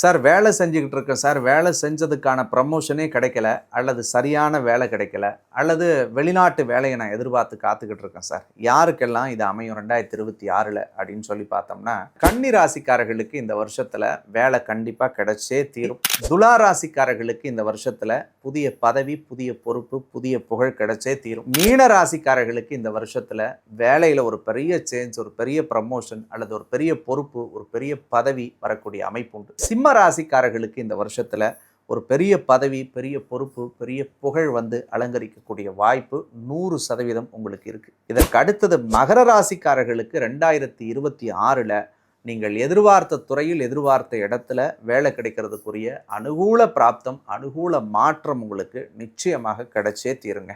Sir வேலை செஞ்சுக்கிட்டு இருக்கேன் சார் வேலை செஞ்சதுக்கான ப்ரமோஷனே கிடைக்கல அல்லது சரியான வேலை கிடைக்கல அல்லது வெளிநாட்டு வேலையை நான் எதிர்பார்த்து காத்துக்கிட்டு இருக்கேன் சார். யாருக்கெல்லாம் இது அமையும் ரெண்டாயிரத்தி இருபத்தி ஆறில் அப்படின்னு சொல்லி பார்த்தோம்னா கன்னி ராசிக்காரர்களுக்கு இந்த வருஷத்தில் வேலை கண்டிப்பாக கிடைச்சே தீரும். துலா ராசிக்காரர்களுக்கு இந்த வருஷத்தில் புதிய பதவி புதிய பொறுப்பு புதிய புகழ் கிடைச்சே தீரும். மீன ராசிக்காரர்களுக்கு இந்த வருஷத்தில் வேலையில் ஒரு பெரிய சேஞ்ச் ஒரு பெரிய ப்ரமோஷன் அல்லது ஒரு பெரிய பொறுப்பு ஒரு பெரிய பதவி வரக்கூடிய அமைப்பு உண்டு. சிம்ம ராசிக்காரர்களுக்கு இந்த வருஷத்தில் ஒரு பெரிய பதவி பெரிய பொறுப்பு பெரிய புகழ் வந்து அலங்கரிக்கக்கூடிய வாய்ப்பு நூறு சதவீதம் உங்களுக்கு இருக்குது இதற்கு அடுத்தது மகர ராசிக்காரர்களுக்கு ரெண்டாயிரத்தி இருபத்தி ஆறில் நீங்கள் எதிர்பார்த்த துறையில் எதிர்பார்த்த இடத்துல வேலை கிடைக்கிறதுக்குரிய அனுகூல பிராப்தம் அனுகூல மாற்றம் உங்களுக்கு நிச்சயமாக கிடைச்சே தீருங்க.